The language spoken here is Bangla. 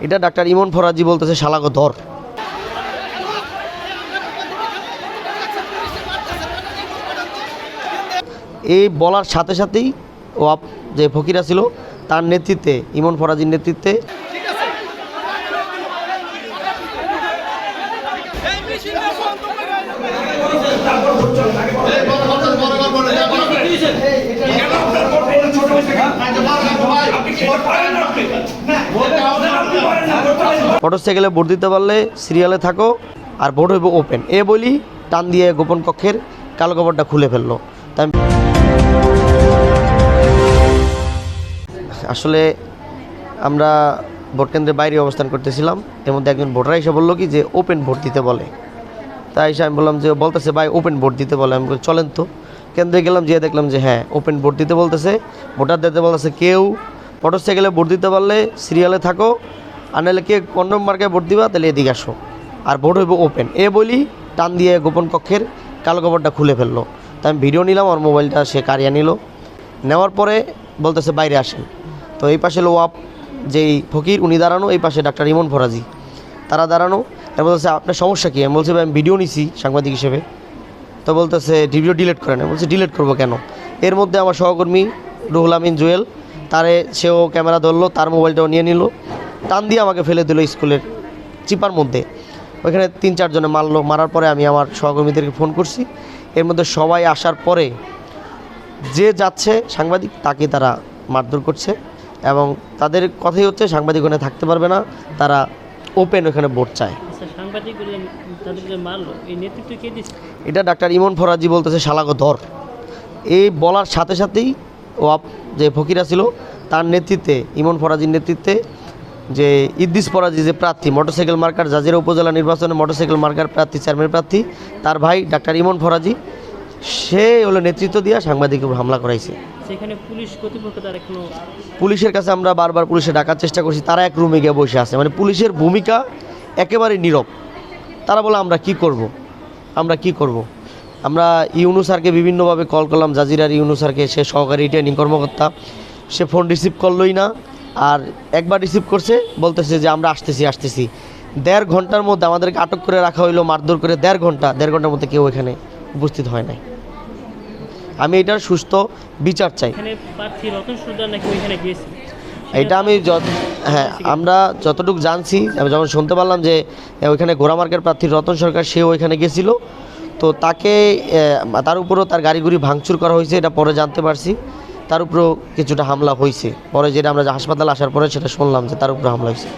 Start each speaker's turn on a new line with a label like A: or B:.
A: এটা ডাক্তার ইমন ফরাজি বলতেছে শালাগো ধর এই বলার সাথে সাথেই ও যে ফকিরা ছিল তার নেতৃত্বে ইমন ফরাজির নেতৃত্বে মোটরসাইকেলে ভোট দিতে পারলে সিরিয়ালে থাকো আর ভোট হইব ওপেন। এ বলি টান দিয়ে গোপন কক্ষের কালো কবরটা খুলে ফেলল। তাই আসলে আমরা ভোট কেন্দ্রের বাইরে অবস্থান করতেছিলাম, এর মধ্যে একজন ভোটার এসে বলল কি যে ওপেন ভোট দিতে বলে। তাই এসে আমি বললাম যে, বলতেছে, ভাই, ওপেন ভোট দিতে বলে। আমি চলেন তো। কেন্দ্রে গেলাম, যেয়ে দেখলাম যে হ্যাঁ ওপেন ভোট দিতে বলতেছে। ভোটার দিতে বলতেছে, কেউ মোটরসাইকেলে ভোট দিতে পারলে সিরিয়ালে থাকো আর নাহলে কে কোন মার্কে ভোট দিবা, তাহলে এদিকে আসো। আর ভোট হইব ওপেন এ বলি, টান দিয়ে গোপন কক্ষের কালো কবরটা খুলে ফেলল। তাই আমি ভিডিও নিলাম আর মোবাইলটা সে কারিয়া নিল। নেওয়ার পরে বলতেছে, বাইরে আসেন। তো এই পাশে হলো ওয়াপ, যেই ফকির, উনি দাঁড়ানো, এই পাশে ডাক্তার ইমন ফরাজি। তারা দাঁড়ানো এর বলতেছে, আপনার সমস্যা কী? আমি বলছি, ভাই, আমি ভিডিও নিছি সাংবাদিক হিসেবে। তো বলতেছে ভিডিও ডিলিট করেন। আমি বলছি ডিলিট করব কেন? এর মধ্যে আমার সহকর্মী রুহুল আমিন জুয়েল, তারে সেও ক্যামেরা ধরলো, তার মোবাইলটাও নিয়ে নিল। টান দিয়ে আমাকে ফেলে দিল স্কুলের চিপার মধ্যে। ওইখানে তিন চারজনে মারলো। মারার পরে আমি আমার সহকর্মীদেরকে ফোন করছি। এর মধ্যে সবাই আসার পরে যে যাচ্ছে সাংবাদিক তাকে তারা মারধর করছে এবং তাদের কথাই হচ্ছে সাংবাদিক ওখানে থাকতে পারবে না তারা ওপেন ওখানে ভোট চায়।
B: আচ্ছা
A: এটা ডাক্তার ইমন ফরাজি বলতেছে শালাগো ধর। এই বলার সাথে সাথেই ও যে ফকিরা ছিল তার নেতৃত্বে ইমন ফরাজির নেতৃত্বে যে ইদ্দিস ফরাজি যে প্রার্থী মোটরসাইকেল মার্কার জাজিরা উপজেলা নির্বাচনে মোটরসাইকেল মার্কার প্রার্থী চেয়ারম্যান প্রার্থী তার ভাই ডাক্তার ইমন ফরাজি সে হলো নেতৃত্ব দিয়ে সাংবাদিকের উপর হামলা করাইছে
B: সেখানে পুলিশ কর্তৃপক্ষ তার এখনও
A: পুলিশের কাছে আমরা বারবার পুলিশে ডাকার চেষ্টা করছি তারা এক রুমে গিয়ে বসে আছে মানে পুলিশের ভূমিকা একেবারে নীরব তারা বলে আমরা কি করব। আমরা কি করব। আমরা ইউনু স্যারকে বিভিন্নভাবে কল করলাম জাজিরার ইউনু স্যারকে সে সহকারী রিটার্নিং কর্মকর্তা সে ফোন রিসিভ করলোই না আর একবার রিসিভ করছে বলতেছে যে আমরা আসতেছি আসতেছি। দেড় ঘণ্টার মধ্যে আমাদেরকে আটক করে রাখা হইল মারধর করে দেড় ঘণ্টা দেড় ঘণ্টার মধ্যে কেউ এখানে উপস্থিত হয় নাই। আমি এটার সুস্থ বিচার চাই। এটা আমি যত হ্যাঁ আমরা যতটুকু জানছি আমি যখন শুনতে পারলাম যে ওইখানে ঘোড়ামার্কের প্রার্থী রতন সরকার সেও ওইখানে গেছিল তো তাকে তার উপরও তার গাড়িগুড়ি ভাঙচুর করা হয়েছে এটা পরে জানতে পারছি। তার উপরেও কিছুটা হামলা হয়েছে পরে যেটা আমরা হাসপাতালে আসার পরে সেটা শুনলাম যে তার উপরে হামলা হয়েছে